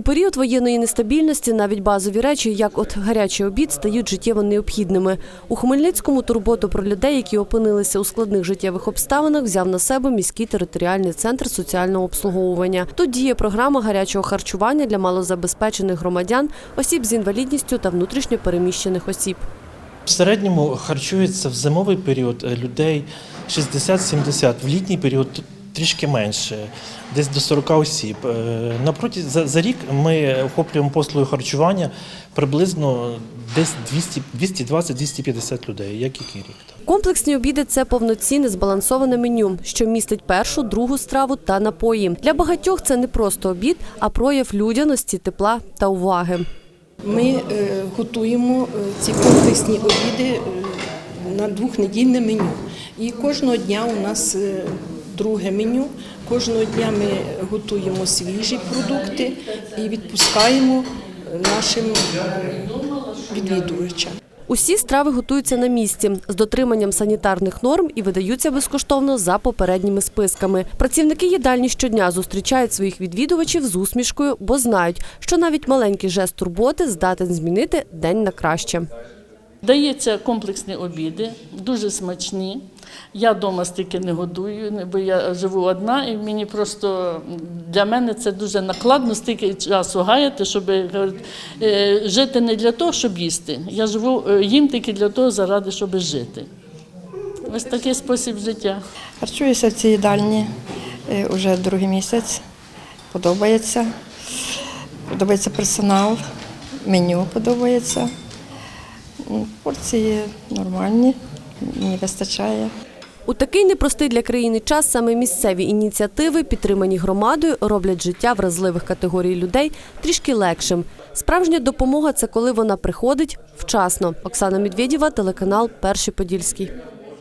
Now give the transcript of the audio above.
У період воєнної нестабільності навіть базові речі, як от гарячий обід, стають життєво необхідними. У Хмельницькому турботу про людей, які опинилися у складних життєвих обставинах, взяв на себе міський територіальний центр соціального обслуговування. Тут діє програма гарячого харчування для малозабезпечених громадян, осіб з інвалідністю та внутрішньо переміщених осіб. В середньому харчується в зимовий період е, людей 60-70, в літній період трішки менше, десь до 40 осіб. Е, Напроти за, за рік ми охоплюємо послуги харчування приблизно десь 220-250 людей, як який рік. Комплексні обіди це повноцінне збалансоване меню, що містить першу, другу страву та напої. Для багатьох це не просто обід, а прояв людяності, тепла та уваги. Ми е, готуємо е, ці комплексні обіди на двохнедільне меню. І кожного дня у нас друге меню. Кожного дня ми готуємо свіжі продукти і відпускаємо е, нашим відвідувачам. Усі страви готуються на місці з дотриманням санітарних норм і видаються безкоштовно за попередніми списками. Працівники їдальні щодня зустрічають своїх відвідувачів з усмішкою, бо знають, що навіть маленький жест турботи здатен змінити день на краще. Дається комплексні обіди, дуже смачні. Я вдома стільки не годую, бо я живу одна, і мені просто для мене це дуже накладно, стільки часу гаяти, щоб е, жити не для того, щоб їсти. Я живу е, їм тільки для того, заради, щоб жити. Ось такий спосіб життя. Харчуюся в цій їдальні е, вже другий місяць. Подобається. Подобається персонал, меню подобається. М, Порції нормальні, не вистачає. У такий непростий для країни час саме місцеві ініціативи, підтримані громадою, роблять життя вразливих категорій людей трішки легшим. Справжня допомога це коли вона приходить вчасно. Оксана Медведєва, телеканал Перший Подільський.